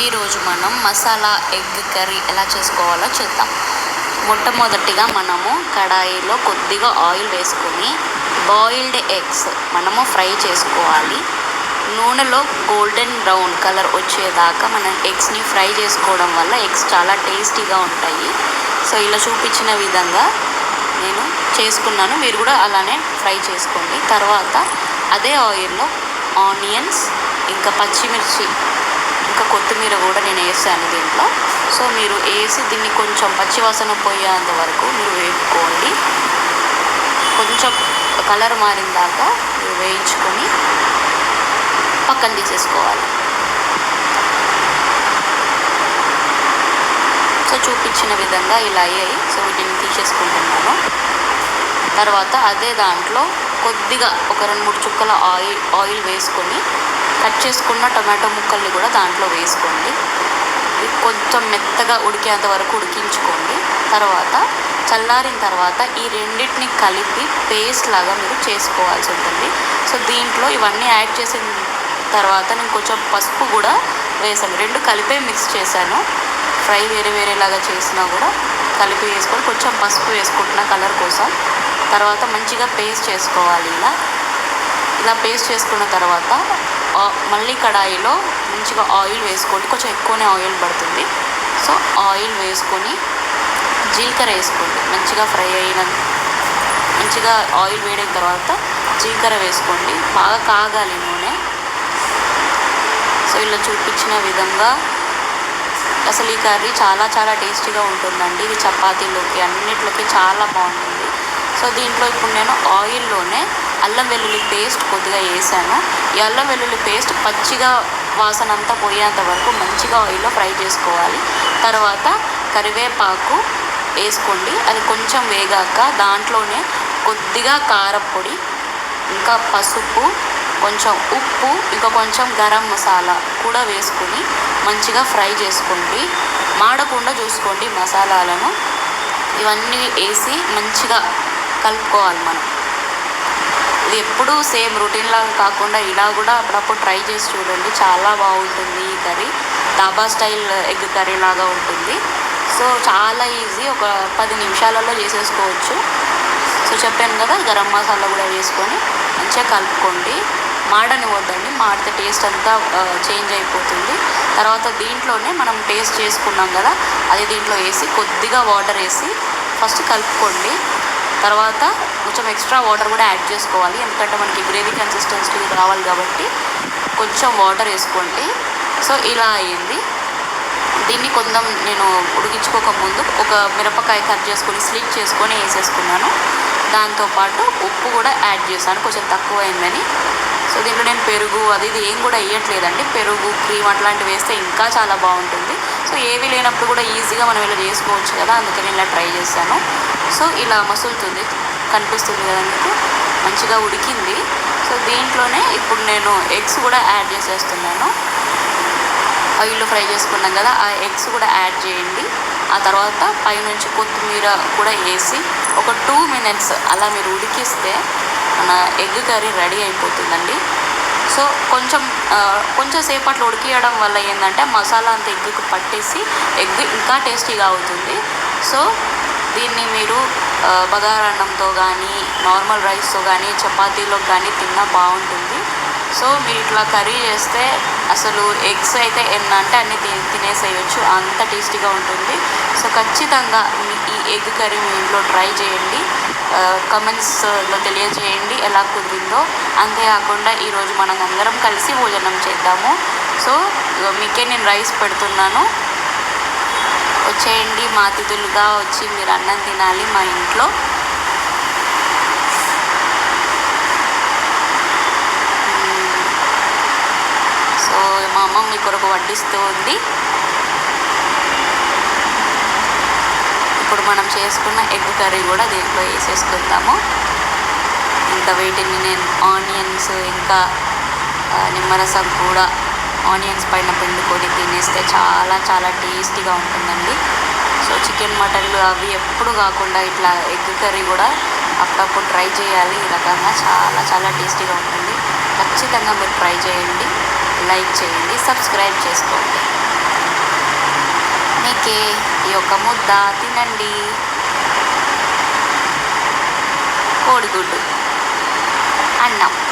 ఈరోజు మనం masala egg curry ఎలా చేసుకోవాలో చూద్దాం. మొట్టమొదటిగా మనము కడాయిలో కొద్దిగా ఆయిల్ వేసుకొని బాయిల్డ్ ఎగ్స్ మనము ఫ్రై చేసుకోవాలి. నూనెలో గోల్డెన్ బ్రౌన్ కలర్ వచ్చేదాకా మనం ఎగ్స్ని ఫ్రై చేసుకోవడం వల్ల ఎగ్స్ చాలా టేస్టీగా ఉంటాయి. సో ఇలా చూపించిన విధంగా నేను చేసుకున్నాను. మీరు కూడా అలానే ఫ్రై చేసుకోండి. తర్వాత అదే ఆయిల్లో ఆనియన్స్ ఇంకా పచ్చిమిర్చి ఇంకా కొత్తిమీర కూడా నేను వేసాను దీంట్లో. సో మీరు వేసి దీన్ని కొంచెం పచ్చివాసన పోయేంత వరకు మీరు వేపుకోండి. కొంచెం కలర్ మారిన దాకా మీరు వేయించుకొని పక్కన తీసేసుకోవాలి. సో చూపించిన విధంగా ఇలా అయ్యాయి. సో వీటిని తీసేసుకుంటున్నాను. తర్వాత అదే దాంట్లో కొద్దిగా ఒక రెండు మూడు చుక్కల ఆయిల్ ఆయిల్ వేసుకొని కట్ చేసుకున్న టమాటో ముక్కల్ని కూడా దాంట్లో వేసుకోండి. కొంచెం మెత్తగా ఉడికేంత వరకు ఉడికించుకోండి. తర్వాత చల్లారిన తర్వాత ఈ రెండింటిని కలిపి పేస్ట్ లాగా మీరు చేసుకోవాల్సి ఉంటుంది. సో దీంట్లో ఇవన్నీ యాడ్ చేసిన తర్వాత నేను కొంచెం పసుపు కూడా వేసాను. రెండు కలిపే మిక్స్ చేశాను. ఫ్రై వేరే వేరేలాగా చేసినా కూడా కలిపి వేసుకొని కొంచెం పసుపు వేసుకుంటున్న కలర్ కోసం. తర్వాత మంచిగా పేస్ట్ చేసుకోవాలి ఇలా. ఇలా పేస్ట్ చేసుకున్న తర్వాత మళ్ళీ కడాయిలో మంచిగా ఆయిల్ వేసుకోండి. కొంచెం ఎక్కువనే ఆయిల్ పడుతుంది. సో ఆయిల్ వేసుకొని జీలకర్ర వేసుకోండి. మంచిగా ఫ్రై అయిన మంచిగా ఆయిల్ వేడిన తర్వాత జీలకర్ర వేసుకోండి. బాగా కాగాలి నూనె. సో ఇలా చూపించిన విధంగా అసలు ఈ కర్రీ చాలా చాలా టేస్టీగా ఉంటుందండి. ఇది చపాతీలోకి అన్నిట్లోకి చాలా బాగుంటుంది. సో దీంట్లో ఇప్పుడు నేను ఆయిల్లోనే అల్లం వెల్లుల్లి పేస్ట్ కొద్దిగా వేసాను. ఈ అల్లం వెల్లుల్లి పేస్ట్ పచ్చిగా వాసన అంతా పోయేంత వరకు మంచిగా ఆయిల్లో ఫ్రై చేసుకోవాలి. తర్వాత కరివేపాకు వేసుకోండి. అది కొంచెం వేగాక దాంట్లోనే కొద్దిగా కారపొడి ఇంకా పసుపు కొంచెం ఉప్పు ఇంకా కొంచెం గరం మసాలా కూడా వేసుకొని మంచిగా ఫ్రై చేసుకోండి. మాడకుండా చూసుకోండి మసాలాలను. ఇవన్నీ వేసి మంచిగా కలుపుకోవాలి మనం. ఇది ఎప్పుడూ సేమ్ రొటీన్ లాగా కాకుండా ఇలా కూడా అప్పుడప్పుడు ట్రై చేసి చూడండి. చాలా బాగుంటుంది ఈ కర్రీ. డాబా స్టైల్ ఎగ్ కర్రీ లాగా ఉంటుంది. సో చాలా ఈజీ. ఒక పది నిమిషాలలో చేసేసుకోవచ్చు. సో చెప్పాను కదా గరం మసాలా కూడా వేసుకొని మంచిగా కలుపుకోండి. మాడనివ్వద్దండి మాడితే టేస్ట్ అంతా చేంజ్ అయిపోతుంది. తర్వాత దీంట్లోనే మనం టేస్ట్ చేసుకున్నాం కదా అది దీంట్లో వేసి కొద్దిగా వాటర్ వేసి ఫస్ట్ కలుపుకోండి. తర్వాత కొంచెం ఎక్స్ట్రా వాటర్ కూడా యాడ్ చేసుకోవాలి. ఎందుకంటే మనకి గ్రేవీ కన్సిస్టెన్సీ రావాలి కాబట్టి కొంచెం వాటర్ వేసుకోండి. సో ఇలా అయింది దీన్ని కొంచెం నేను ఉడికించుకోక ముందు ఒక మిరపకాయ కట్ చేసుకొని స్లిప్ చేసుకొని వేసేసుకున్నాను. దాంతోపాటు ఉప్పు కూడా యాడ్ చేశాను. కొంచెం తక్కువ అయిందని సో దీంట్లో నేను పెరుగు అది ఇది ఏం కూడా వేయట్లేదండి. పెరుగు క్రీమ్ అట్లాంటివి వేస్తే ఇంకా చాలా బాగుంటుంది. సో ఏవి లేనప్పుడు కూడా ఈజీగా మనం ఇలా చేసుకోవచ్చు కదా. అందుకని ఇలా ట్రై చేశాను. సో ఇలా మసులుతుంది. కనిపిస్తుంది కదా మీకు? మంచిగా ఉడికింది. సో దీంట్లోనే ఇప్పుడు నేను ఎగ్స్ కూడా యాడ్ చేసేస్తున్నాను. ఆయిల్లో ఫ్రై చేసుకున్నాం కదా ఆ ఎగ్స్ కూడా యాడ్ చేయండి. ఆ తర్వాత పైనుంచి కొత్తిమీర కూడా వేసి ఒక టూ మినిట్స్ అలా మీరు ఉడికిస్తే మన ఎగ్ కర్రీ రెడీ అయిపోతుందండి. సో కొంచెం ఆ, కొంచెం సేపట్లో ఉడికియడం వల్ల ఏంటంటే మసాలా అంత ఎగ్కి పట్టేసి ఎగ్ ఇంకా టేస్టీగా అవుతుంది. సో దీన్ని మీరు ఆ, బగారన్నంతో కానీ నార్మల్ రైస్తో కానీ చపాతీలో కానీ తిన్నా బాగుంటుంది. సో మీరు ఇట్లా కర్రీ చేస్తే అసలు ఎగ్స్ అయితే ఎన్న అంటే అన్ని తినేసేయచ్చు. అంత టేస్టీగా ఉంటుంది. సో ఖచ్చితంగా ఈ ఎగ్ కర్రీ మీ ఇంట్లో ట్రై చేయండి. కమెంట్స్లో తెలియజేయండి ఎలా కుదిరిందో. అంతేకాకుండా ఈరోజు మనం అందరం కలిసి భోజనం చేద్దాము. సో మీకే నేను రైస్ పెడుతున్నాను. వచ్చేయండి మా అతిథులుగా వచ్చి మీరు అన్నం తినాలి మా ఇంట్లో. సో మా అమ్మ మీ కొరకు వడ్డిస్తూ ఉంది. ఇప్పుడు మనం చేసుకున్న ఎగ్ కర్రీ కూడా దీంట్లో వేసేసుకుందాము. ఇంకా వీటిని నేను ఆనియన్స్ ఇంకా నిమ్మరసం కూడా ఆనియన్స్ పైన పిండుకొని తినేస్తే చాలా చాలా టేస్టీగా ఉంటుందండి. సో చికెన్ మటన్లు అవి ఎప్పుడు కాకుండా ఇట్లా ఎగ్ కర్రీ కూడా అప్పుడప్పుడు ట్రై చేయాలి. ఈ రకంగా చాలా చాలా టేస్టీగా ఉంటుంది. ఖచ్చితంగా మీరు ట్రై చేయండి. లైక్ చేయండి. సబ్స్క్రైబ్ చేసుకోండి. మీకే ఈ యొక్క ముద్ద తినండి. కోడిగుడ్డు. అన్నం.